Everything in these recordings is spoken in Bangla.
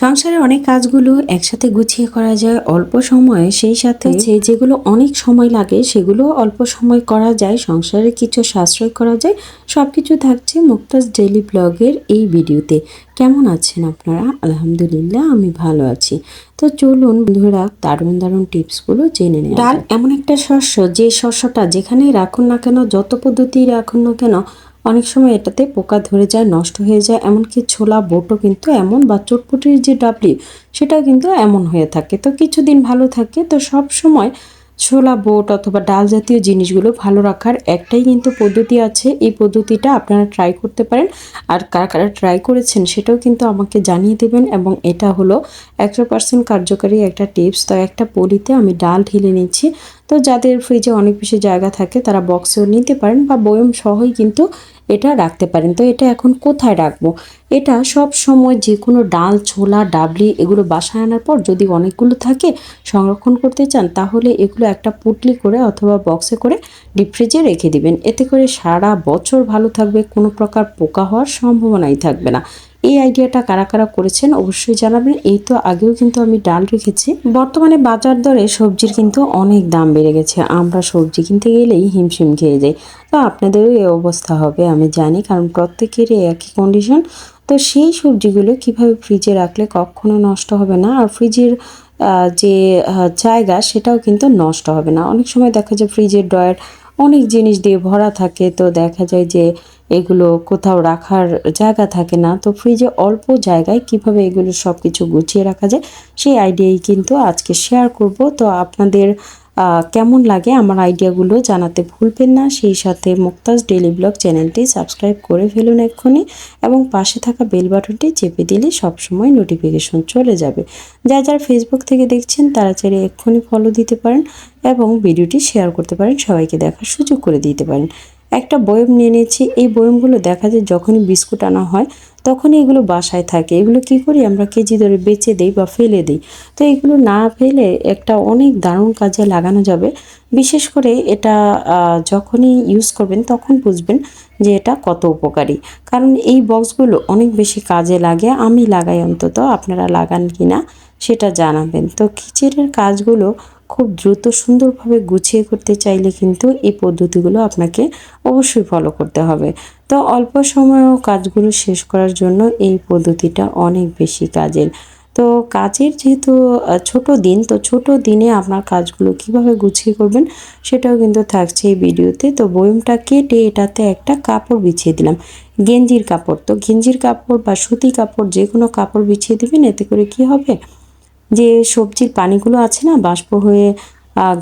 সংসারে অনেক কাজগুলো একসাথে গুছিয়ে করা যায় অল্প সময়ে সেই সাথে যে যেগুলো অনেক সময় লাগে সেগুলো অল্প সময় করা যায় সংসারে কিছু সাশ্রয় করা যায়। সব কিছু থাকছে মুক্তাজ ডেলি ব্লগের এই ভিডিওতে। কেমন আছেন আপনারা? আলহামদুলিল্লাহ আমি ভালো আছি। তো চলুন বন্ধুরা দারুণ দারুণ টিপসগুলো জেনে নেই ডাল এমন একটা শস্য যে শস্যটা যেখানেই রাখুন না কেন যত পদ্ধতি রাখুন না কেন অনেক সময় এটাতে পোকা ধরে যায়, নষ্ট হয়ে যায়, এমনকি ছোলা বোটও কিন্তু এমন বা চটপটির যে ডাবলি, সেটাও কিন্তু এমন হয়ে থাকে। তো কিছুদিন ভালো থাকে, তো সব সময় ছোলা বোট অথবা ডাল জাতীয় জিনিসগুলো ভালো রাখার একটাই কিন্তু পদ্ধতি আছে। এই পদ্ধতিটা আপনারা ট্রাই করতে পারেন। আর কারা কারা ট্রাই করেছেন সেটাও কিন্তু আমাকে জানিয়ে দেবেন এবং এটা হলো একশো পার্সেন্ট কার্যকারী একটা টিপস তো একটা পলিতে আমি ডাল ঢেলে নিচ্ছি। তো যাদের ফ্রিজে অনেক বেশি জায়গা থাকে, তারা বক্সেও নিতে পারেন বা বয়ম সহই কিন্তু এটা রাখতে পারেন। তো এটা এখন কোথায় রাখব? এটা সব সময় যে কোনো ডাল, ছোলা, ডাবলি এগুলো বাসায় আনার পর যদি অনেকগুলো থাকে সংরক্ষণ করতে চান, তাহলে এগুলো একটা পুটলি করে অথবা বক্সে করে ডিপ ফ্রিজে রেখে দিবেন। এতে করে সারা বছর ভালো থাকবে, কোনো প্রকার পোকা হওয়ার সম্ভাবনাই থাকবে না। এই আইডিয়াটা কারা কারা করেছেন অবশ্যই জানাবেন। এই তো আগেও কিন্তু আমি ডাল রেখেছি। বর্তমানে বাজার দরে সবজির কিন্তু অনেক দাম বেড়ে গেছে। আমরা সবজি কিনতে গেলেই হিমশিম খেয়ে যাই। তো আপনাদেরও এই অবস্থা হবে, আমি জানি, কারণ প্রত্যেকেরই একই কন্ডিশন তো সেই সবজিগুলো কীভাবে ফ্রিজে রাখলে কখনো নষ্ট হবে না? আর ফ্রিজের যে জায়গা সেটাও কিন্তু নষ্ট হবে না। অনেক সময় দেখা যায় ফ্রিজের ড্রয়ার অনেক জিনিস দিয়ে ভরা থাকে, তো দেখা যায় যে এগুলো কোথাও রাখার জায়গা থাকে না। তো ফ্রিজে অল্প জায়গায় কীভাবে এগুলো সব কিছু গুছিয়ে রাখা যায়, সেই আইডিয়াই কিন্তু আজকে শেয়ার করব। তো আপনাদের কেমন লাগে আমার আইডিয়াগুলো জানাতে ভুলবেন না। সেই সাথে মুক্তাজ ডেলি ব্লগ চ্যানেলটি সাবস্ক্রাইব করে ফেলুন এক্ষুনি এবং পাশে থাকা বেল বাটনটি চেপে দিলে সবসময় নোটিফিকেশন চলে যাবে। যা যারা ফেসবুক থেকে দেখছেন তারা চাইলে এক্ষুনি ফলো দিতে পারেন এবং ভিডিওটি শেয়ার করতে পারেন, সবাইকে দেখার সুযোগ করে দিতে পারেন। একটা বয়ম নিয়ে নিয়েছি। এই বয়মগুলো দেখা যায় যখনই বিস্কুট আনা হয় তখনই এগুলো বাসায় থাকে। এগুলো কি করি? আমরা কেজি ধরে বেচে দিই বা ফেলে দিই। তো এগুলো না ফেলে একটা অনেক দারুণ কাজে লাগানো যাবে। বিশেষ করে এটা যখনই ইউজ করবেন তখন বুঝবেন যে এটা কত উপকারী। কারণ এই বক্সগুলো অনেক বেশি কাজে লাগে। আমি লাগাই অন্তত। আপনারা লাগান কি না সেটা জানাবেন। তো কিচেনের কাজগুলো খুব দ্রুত সুন্দরভাবে গুছিয়ে করতে চাইলে কিন্তু এই পদ্ধতিগুলো আপনাকে অবশ্যই ফলো করতে হবে। তো অল্প সময়েও কাজগুলো শেষ করার জন্য এই পদ্ধতিটা অনেক বেশি কাজের। তো কাজের যেহেতু ছোট দিন, তো ছোট দিনে আপনার কাজগুলো কীভাবে গুছিয়ে করবেন সেটাও কিন্তু থাকছে এই ভিডিওতে। তো বয়মটা কেটে এটাতে একটা কাপড় বিছিয়ে দিলাম। গেঞ্জির কাপড়। তো গেঞ্জির কাপড় বা সুতি কাপড় যে কোনো কাপড় বিছিয়ে দেবেন, এতে করে কি হবে? যে সবজির পানিগুলো আছে না, বাষ্প হয়ে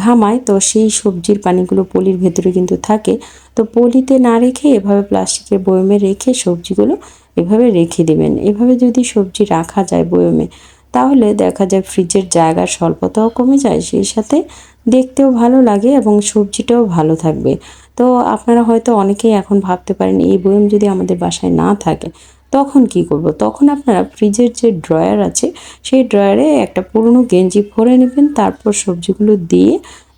ঘামায়, তো সেই সবজির পানিগুলো পলির ভেতরে কিন্তু থাকে। তো পলিতে না রেখে এভাবে প্লাস্টিকের বয়মে রেখে সবজিগুলো এভাবে রেখে দিবেন। এভাবে যদি সবজি রাখা যায় বয়মে, তাহলে দেখা যায় ফ্রিজের জায়গার স্বল্পতাও কমে যায়, সেই সাথে দেখতেও ভালো লাগে এবং সবজিটাও ভালো থাকবে। তো আপনারা হয়তো অনেকেই এখন ভাবতে পারেন, এই বয়ম যদি আমাদের বাসায় না থাকে তখন কি করব? তখন আপনারা ফ্রিজের যে ড্রয়ার আছে, সেই ড্রয়ারে একটা পুরনো গেঞ্জি ভরে নেবেন, তারপর সবজিগুলো দিয়ে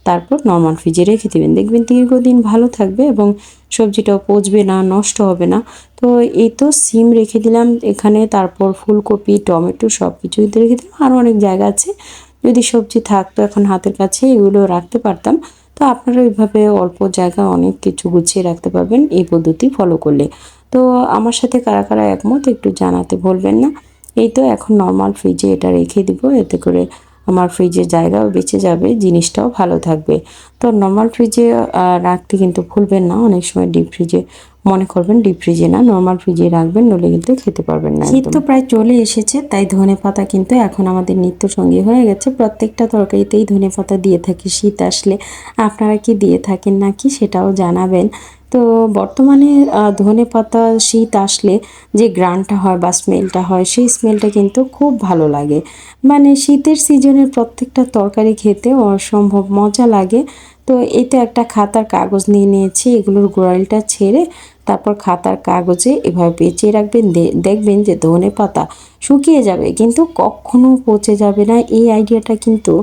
তারপর নর্মাল ফ্রিজে রেখে দেবেন। দেখবেন দীর্ঘদিন ভালো থাকবে এবং সবজিটাও পচবে না, নষ্ট হবে না। তো এই তো সিম রেখে দিলাম এখানে, তারপর ফুলকপি, টমেটো সব কিছু রেখে দিলাম। আরও অনেক জায়গা আছে। যদি সবজি থাকতো এখন হাতের কাছে, এগুলো রাখতে পারতাম। তো আপনারা এইভাবে অল্প জায়গা অনেক কিছু গুছিয়ে রাখতে পারবেন। এই পদ্ধতি ফলো করলে। তো আমার সাথে কারা কারা একমত একটু জানাতে ভুলবেন না। এই তো এখন নর্মাল ফ্রিজে এটা রেখে দিব এতে করে আমার ফ্রিজের জায়গাও বেঁচে যাবে জিনিসটাও ভালো থাকবে। তো নর্মাল ফ্রিজে রাখতে কিন্তু ভুলবেন না অনেক সময় ডিপ ফ্রিজে মনে করবেন ডিপ ফ্রিজে না নর্মাল ফ্রিজে রাখবেন নলে কিন্তু খেতে পারবেন না শীত তো প্রায় চলে এসেছে তাই ধনে পাতা কিন্তু এখন আমাদের নিত্য সঙ্গী হয়ে গেছে। প্রত্যেকটা তরকারিতেই ধনে পাতা দিয়ে থাকি শীত আসলে। আপনারা কি দিয়ে থাকেন নাকি সেটাও জানাবেন। তো বর্তমানে ধনে পাতা, শীত আসলে যে গ্রানটা হয় বা স্মেলটা হয়, সেই স্মেলটা কিন্তু খুব ভালো লাগে। মানে শীতের সিজনের প্রত্যেকটা তরকারি খেতে অসম্ভব মজা লাগে। তো এতে একটা খাতার কাগজ নিয়ে নিয়েছি, এগুলোর গোড়ালটা ছেড়ে তারপর খাতার কাগজে এভাবে পেঁচিয়ে রাখবেন দেখবেন যে ধনে পাতা শুকিয়ে যাবে, কিন্তু কখনো পচে যাবে না। এই আইডিয়াটা কিন্তু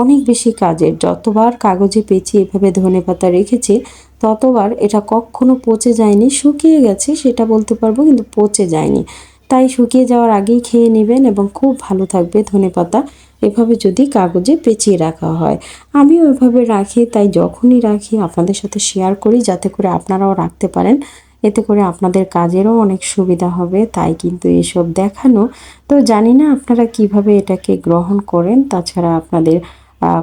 অনেক বেশি কাজের। যতবার কাগজে পেঁচিয়ে এভাবে ধনে পাতা রেখেছি, ততবার এটা কখনো পচে যায়নি। শুকিয়ে গেছে, সেটা বলতে পারব, কিন্তু পচে যায়নি। তাই শুকিয়ে যাওয়ার আগেই খেয়ে নেবেন এবং খুব ভালো থাকবে ধনেপাতা এভাবে যদি কাগজে পেঁচিয়ে রাখা হয়। আমিও এভাবে রাখি, তাই যখনই রাখি, আপনাদের সাথে শেয়ার করি, যাতে করে আপনারাও রাখতে পারেন। এতে করে আপনাদের কাজেরও অনেক সুবিধা হবে, তাই কিন্তু এসব দেখানো। তো জানি না আপনারা কীভাবে এটাকে গ্রহণ করেন, তাছাড়া আপনাদের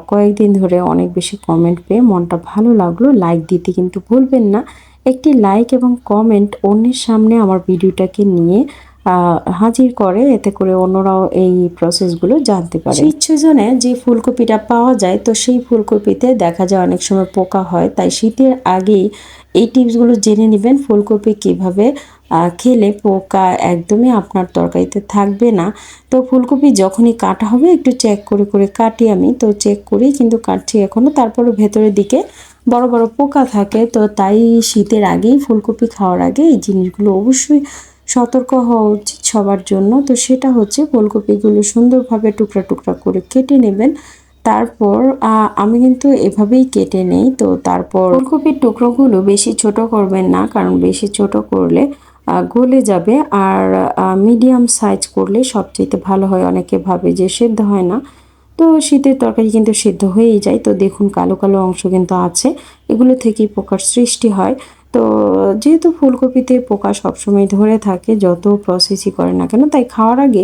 কয়েকদিন ধরে অনেক বেশি কমেন্ট পেয়ে মনটা ভালো লাগল। লাইক দিতে কিন্তু ভুলবেন না। একটি লাইক এবং কমেন্ট অন্যের সামনে আমার ভিডিওটাকে নিয়ে হাজির করে, এতে করে অন্যরাও এই প্রসেসগুলো জানতে পারে। সিজনে যে ফুলকপিটা পাওয়া যায়, তো সেই ফুলকপিতে দেখা যায় অনেক সময় পোকা হয়। তাই শীতের আগেই এই টিপসগুলো জেনে নেবেন, ফুলকপি কীভাবে খেলে পোকা একদমই আপনার তরকারিতে থাকবে না। তো ফুলকপি যখনই কাটা হবে, একটু চেক করে করে কাটি আমি। তো চেক করি কিন্তু কাটছি এখনও তারপরে ভেতরের দিকে বড় বড় পোকা থাকে। তো তাই শীতের আগেই ফুলকপি খাওয়ার আগে এই জিনিসগুলো অবশ্যই সতর্ক হওয়া উচিত সবার জন্য। তো সেটা হচ্ছে ফুলকপিগুলো সুন্দরভাবে টুকরা টুকরা করে কেটে নেবেন। তারপর আমি কিন্তু এভাবেই কেটে নেই। তো তারপর ফুলকপির টুকরোগুলো বেশি ছোট করবেন না, কারণ বেশি ছোট করলে গলে যাবে। আর মিডিয়াম সাইজ করলে সবচেয়ে ভালো হয়। অনেকে ভাবে যে সেদ্ধ হয় না। তো শীতের তরকারি কিন্তু সেদ্ধ হয়েই যায়। তো দেখুন, কালো কালো অংশ কিন্তু আছে। এগুলো থেকেই পোকার সৃষ্টি হয়। তো যেহেতু ফুলকপিতে পোকা সবসময় ধরে থাকে, যত প্রসেসই করে না কেন, তাই খাওয়ার আগে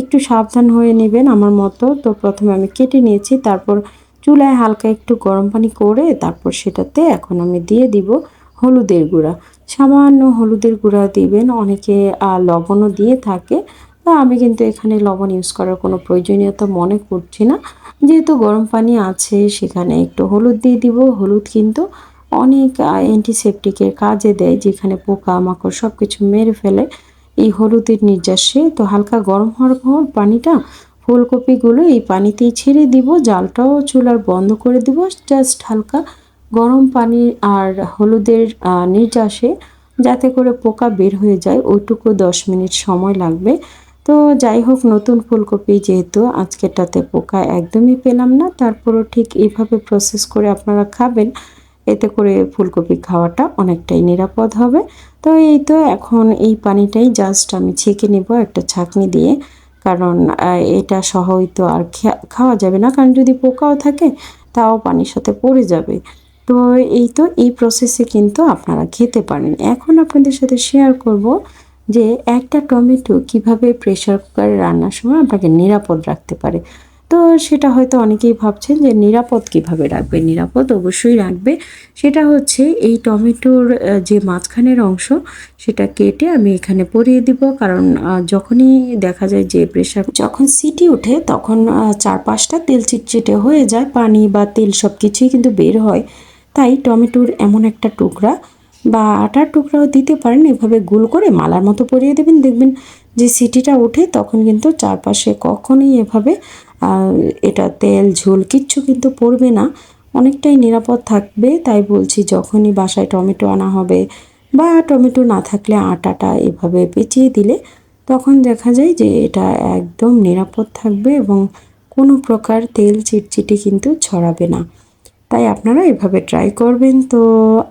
একটু সাবধান হয়ে নেবেন আমার মতো। তো প্রথমে আমি কেটে নিয়েছি, তারপর চুলায় হালকা একটু গরম পানি করে তারপর সেটাতে এখন আমি দিয়ে দিব হলুদের গুঁড়া। সামান্য হলুদের গুঁড়া দিবেন, অনেকে লবণও দিয়ে থাকে। তা আমি কিন্তু এখানে লবণ ইউজ করার কোনো প্রয়োজনীয়তা মনে করছি না। যেহেতু গরম পানি আছে, সেখানে একটু হলুদ দিয়ে দিব, হলুদ কিন্তু অনেক অ্যান্টিসেপটিকের কাজে দেয়, যেখানে পোকা মাকড় সব কিছু মেরে ফেলে। এই হলুদের নির্যাসে তো হালকা গরম হওয়ার পর পানিটা ফুলকপিগুলো এই পানিতেই ছেড়ে দিব, জালটাও চুলার বন্ধ করে দিব জাস্ট হালকা গরম পানি আর হলুদের নির্যাসে যাতে করে পোকা বের হয়ে যায়, ওইটুকু দশ মিনিট সময় লাগবে। তো যাই হোক, নতুন ফুলকপি যেহেতু আজকেরটাতে পোকা একদমই পেলাম না, তারপরও ঠিক এইভাবে প্রসেস করে আপনারা খাবেন। এতে করে ফুলকপি খাওয়াটা অনেকটাই নিরাপদ হবে। তো এই তো এখন এই পানিটাই জাস্ট আমি ছেঁকে নেব একটা ছাঁকনি দিয়ে। কারণ এটা সহই তো আর খাওয়া যাবে না। কারণ যদি পোকাও থাকে, তাও পানির সাথে পড়ে যাবে। তো এই তো এই প্রসেসে কিন্তু আপনারা খেতে পারেন। এখন আপনাদের সাথে শেয়ার করব যে একটা টমেটো কীভাবে প্রেশার কুকারে রান্নার সময় আপনাকে নিরাপদ রাখতে পারে। তো সেটা হয়তো অনেকেই ভাবছেন যে নিরাপদ কীভাবে রাখবে? নিরাপদ অবশ্যই রাখবে। সেটা হচ্ছে এই টমেটোর যে মাঝখানের অংশ, সেটা কেটে আমি এখানে পরিয়ে দিব। কারণ যখনই দেখা যায় যে প্রেশার যখন সিটি ওঠে, তখন চার পাঁচটা তেল চিটচিটে হয়ে যায়। পানি বা তেল সব কিছুই কিন্তু বের হয়। তাই টমেটোর এমন একটা টুকরা বা আটার টুকরাও দিতে পারেন। এভাবে গোল করে মালার মতো পরিয়ে দেবেন। দেখবেন যে সিটিটা ওঠে, তখন কিন্তু চারপাশে কখনই এভাবে এটা তেল, ঝোল কিচ্ছু কিন্তু পড়বে না। অনেকটাই নিরাপদ থাকবে, তাই বলছি যখনই বাসায় টমেটো আনা হবে বা টমেটো না থাকলে আটাটা এভাবে পেঁচিয়ে দিলে তখন দেখা যায় যে এটা একদম নিরাপদ থাকবে এবং কোনো প্রকার তেল চিটচিটি কিন্তু ছড়াবে না। তাই আপনারা এভাবে ট্রাই করবেন। তো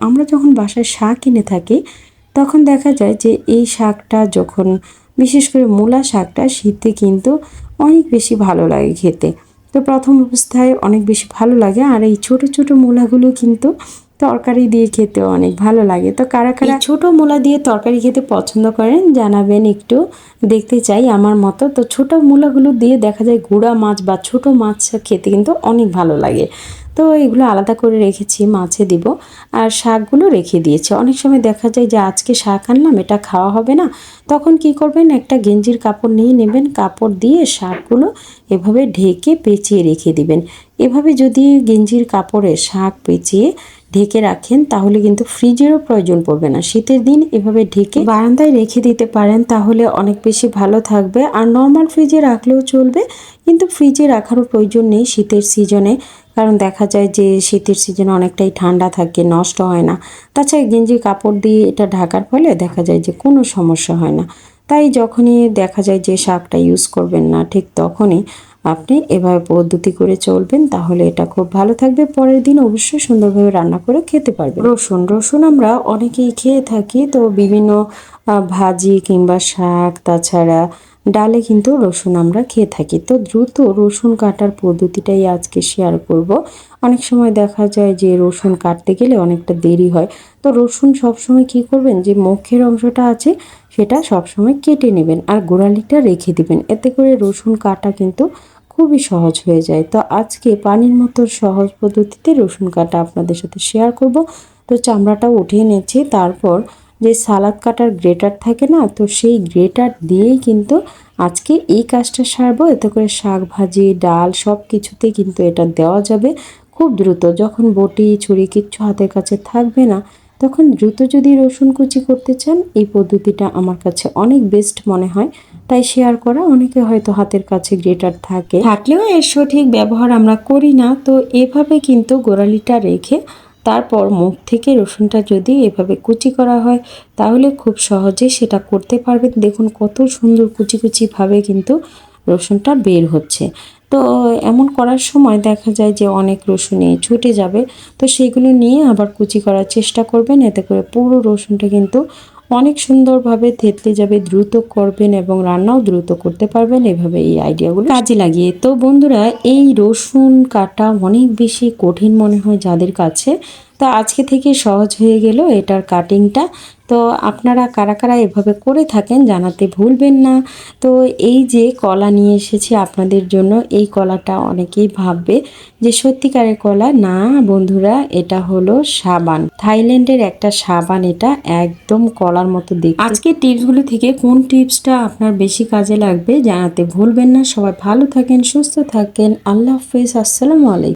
আমরা যখন বাসায় শাক কিনে থাকি, তখন দেখা যায় যে এই শাকটা যখন, বিশেষ করে মূলা শাকটা, শীতে কিন্তু অনেক বেশি ভালো লাগে খেতে। তো প্রথম অবস্থায় অনেক বেশি ভালো লাগে আর এই ছোট ছোট মূলাগুলো কিন্তু তরকারি দিয়ে খেতে অনেক ভালো লাগে। তো কারা কারা ছোট মূলা দিয়ে তরকারি খেতে পছন্দ করেন জানাবেন একটু। দেখতে চাই আমার মতো। তো ছোট মূলাগুলো দিয়ে দেখা যায় গুঁড়া মাছ বা ছোট মাছ খেতে কিন্তু অনেক ভালো লাগে। তো এগুলো আলাদা করে রেখেছি, মাছে দিব। আর শাকগুলো রেখে দিয়েছি। অনেক সময় দেখা যায় যে আজকে শাক আনলাম, এটা খাওয়া হবে না। তখন কি করবেন? একটা গেঞ্জির কাপড় নিয়ে নেবেন, কাপড় দিয়ে শাকগুলো এভাবে ঢেকে পেঁচিয়ে রেখে দিবেন। এভাবে যদি গেঞ্জির কাপড়ে শাক পেঁচিয়ে ঢেকে রাখেন, তাহলে কিন্তু ফ্রিজেরও প্রয়োজন পড়বে না। শীতের দিন এভাবে ঢেকে বারান্দায় রেখে দিতে পারেন, তাহলে অনেক বেশি ভালো থাকবে। আর নর্মাল ফ্রিজে রাখলেও চলবে, কিন্তু ফ্রিজে রাখারও প্রয়োজন নেই। শীতের সিজনে কারণ দেখা যায় যে শীতের সিজন অনেকটাই ঠান্ডা থাকে, নষ্ট হয় না। তাছাড়া গেঞ্জি কাপড় দিয়ে এটা ঢাকার ফলে দেখা যায় যে কোনো সমস্যা হয় না। তাই যখনই দেখা যায় যে শাকটা ইউজ করবেন না, ঠিক তখনই আপনি এভাবে পদ্ধতি করে চলবেন, তাহলে এটা খুব ভালো থাকবে। পরের দিন অবশ্যই সুন্দরভাবে রান্না করে খেতে পারবেন। রসুন রসুন আমরা অনেকেই খেয়ে থাকি, তো বিভিন্ন ভাজি কিংবা শাক, তাছাড়া ডালে কিন্তু রসুন আমরা খেয়ে থাকি। তো দ্রুত রসুন কাটার পদ্ধতিটাই আজকে শেয়ার করব। অনেক সময় দেখা যায় যে রসুন কাটতে গেলে অনেকটা দেরি হয়। তো রসুন সবসময় কি করবেন, যে মুখের অংশটা আছে, সেটা সবসময় কেটে নেবেন আর গোড়ালিটা রেখে দিবেন। এতে করে রসুন কাটা কিন্তু খুবই সহজ হয়ে যায়। তো আজকে পানির মতো সহজ পদ্ধতিতে রসুন কাটা আপনাদের সাথে শেয়ার করব। তো চামড়াটা উঠিয়ে নিয়েছি তারপর যে সালাদ কাটার গ্রেটার থাকে না, তো সেই গ্রেটার দিয়েই কিন্তু আজকে এই কাজটা সারবো। এতে করে শাক ভাজি, ডাল সব কিছুতে কিন্তু এটা দেওয়া যাবে। খুব দ্রুত, যখন বটি, ছুরি কিচ্ছু হাতের কাছে থাকবে না তখন দ্রুত যদি রসুন কুচি করতে চান, এই পদ্ধতিটা আমার কাছে অনেক বেস্ট মনে হয়। তাই শেয়ার করা অনেকে হয়তো হাতের কাছে গ্রেটার থাকে। থাকলেও এর সঠিক ব্যবহার আমরা করি না। তো এভাবে কিন্তু গোড়ালিটা রেখে তারপর মুখ থেকে রসুনটা যদি এভাবে কুচি করা হয়, তাহলে খুব সহজে সেটা করতে পারবেন। দেখুন কত সুন্দর কুচি কুচিভাবে কিন্তু রসুনটা বের হচ্ছে। তো এমন করার সময় দেখা যায় যে অনেক রসুনে ছুটে যাবে। তো সেগুলো নিয়ে আবার কুচি করার চেষ্টা করবেন। এতে করে পুরো রসুনটা কিন্তু অনেক সুন্দরভাবে থেতলে যাবে, দ্রুত করবেন এবং রান্নাও দ্রুত করতে পারবেন। এভাবে এই আইডিয়াগুলো কাজে লাগিয়ে। তো বন্ধুরা, এই রসুন কাটা অনেক বেশি কঠিন মনে হয় যাদের কাছে। তো আজকে থেকে সহজ হয়ে গেল এটার কাটিংটা। তো আপনারা কারা কারা এভাবে করে থাকেন জানাতে ভুলবেন না। তো এই যে কলা নিয়ে এসেছি আপনাদের জন্য, এই কলাটা অনেকেই ভাববে যে সত্যিকারের কলা। না বন্ধুরা, এটা হলো সাবান। থাইল্যান্ডের একটা সাবান এটা একদম কলার মতো দেখতে। আজকে টিপসগুলো থেকে কোন টিপসটা আপনার বেশি কাজে লাগবে জানাতে ভুলবেন না। সবাই ভালো থাকেন, সুস্থ থাকেন। আল্লাহ হাফেজ। আসসালামু আলাইকুম।